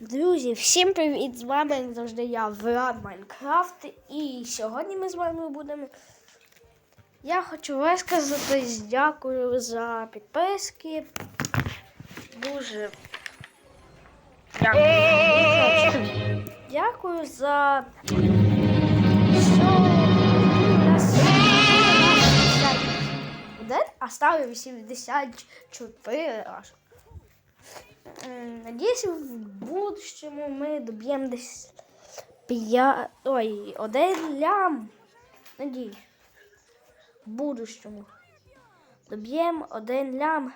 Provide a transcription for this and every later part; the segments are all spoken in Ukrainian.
Друзі, всім привіт! З вами як завжди я Влад Майнкрафт. І сьогодні ми з вами будемо. Я хочу висказати дякую за підписки. Дуже дякую. За а стало 84 аж. Надіюсь, будущому ми доб'ємо десь п'я... Ой, один лям. Надіюсь. В будущому. Доб'ємо один лям.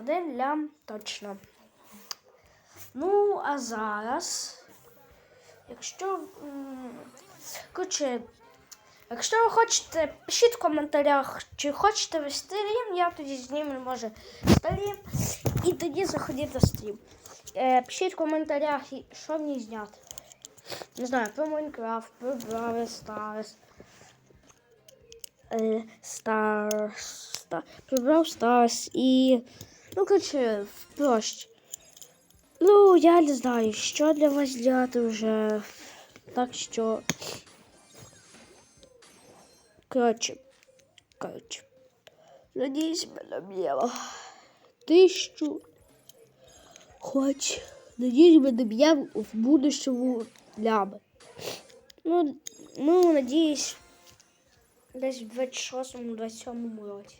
Один лям точно. Ну, а зараз, якщо. Коротше, Якщо ви хочете, пишіть в коментарях, чи хочете ви стрім, я тоді зніму, може, стрім. І тоді заходіть на стрім. Е, пишіть в коментарях, що мені зняти. Не знаю, про Майнкрафт, про Бравл Старс. Е, Старс. Стар, про Бравл Старс і. Ну, коротше, проще. Ну, я не знаю, що для вас зняти вже. Так що. Коротше. Надіюсь, мене б'ємо. Тисячу. Хоч. Надіюсь, ми доб'ємо в будущому лями. Ну, ну, надіюсь, десь в 26-27 році.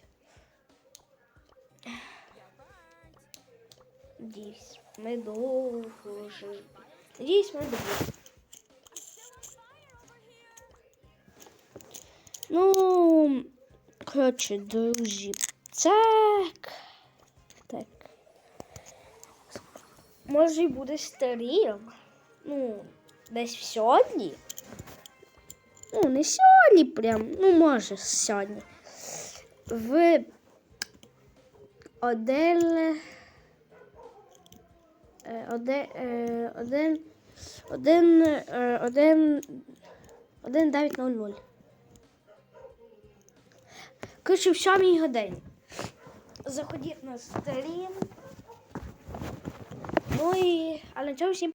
Надіюсь, ми довго живемо. Надіюсь, ми доб'ємо. Ну, коротше, друзі, так. Так. Може, і буде стрім. Ну, десь сьогодні. Ну, не сьогодні прям, ну, може, сьогодні. В один. е, Один, е, один, один, е, один, один, дев'ять, нуль, нуль. Коротше, в сьомій годині. Заходіть на стрім. Ну і. Але на цьому всім